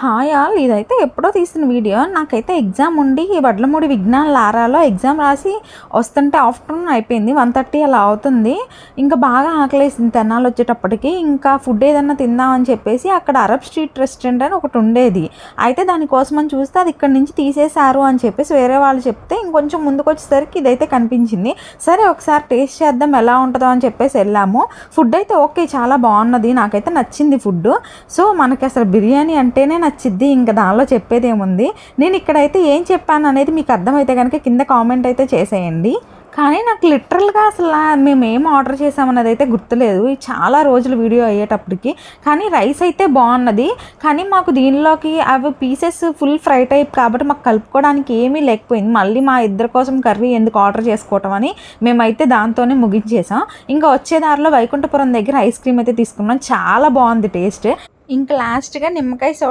Hi all ఇదైతే ఎప్పుడో తీసిన వీడియో. నాకైతే ఎగ్జామ్ ఉండి వడ్లమూడి విజ్ఞాన లారాలో ఎగ్జామ్ రాసి వస్తుంటే ఆఫ్టర్నూన్ అయిపోయింది. వన్ థర్టీ అలా అవుతుంది. ఇంకా బాగా ఆకలేసింది తెనాలి వచ్చేటప్పటికి. ఇంకా ఫుడ్ ఏదన్నా తిందామని చెప్పేసి అక్కడ అరబ్ స్ట్రీట్ రెస్టారెంట్ అని ఒకటి ఉండేది. అయితే దానికోసం అని చూస్తే అది ఇక్కడ నుంచి తీసేశారు అని చెప్పేసి వేరే వాళ్ళు చెప్తే కొంచెం ముందుకు వచ్చేసరికి ఇదైతే కనిపించింది. సరే ఒకసారి టేస్ట్ చేద్దాం ఎలా ఉంటుందో అని చెప్పేసి వెళ్ళాము. ఫుడ్ అయితే ఓకే చాలా బాగున్నది. నాకైతే నచ్చింది ఫుడ్ సో మనకి అసలు బిర్యానీ అంటేనే నచ్చిద్ది. ఇంకా దానిలో చెప్పేది ఏముంది నేను ఇక్కడైతే ఏం చెప్పాను అనేది మీకు అర్థమైతే కనుక కింద కామెంట్ అయితే చేసేయండి. కానీ నాకు లిటరల్గా అసలు మేము ఏం ఆర్డర్ చేసామన్నది అయితే గుర్తులేదు. చాలా రోజులు వీడియో అయ్యేటప్పటికి. కానీ రైస్ అయితే బాగున్నది. కానీ మాకు దీనిలోకి అవి పీసెస్ ఫుల్ ఫ్రై టైప్ కాబట్టి మాకు కలుపుకోవడానికి ఏమీ లేకపోయింది. మళ్ళీ మా ఇద్దరి కోసం కర్రీ ఎందుకు ఆర్డర్ చేసుకోవటం అని మేమైతే దాంతోనే ముగించేసాం. ఇంకా వచ్చే దారిలో వైకుంఠపురం దగ్గర ఐస్ క్రీమ్ అయితే తీసుకున్నాం. చాలా బాగుంది టేస్ట్ ఇంకా లాస్ట్గా నిమ్మకాయ సోడా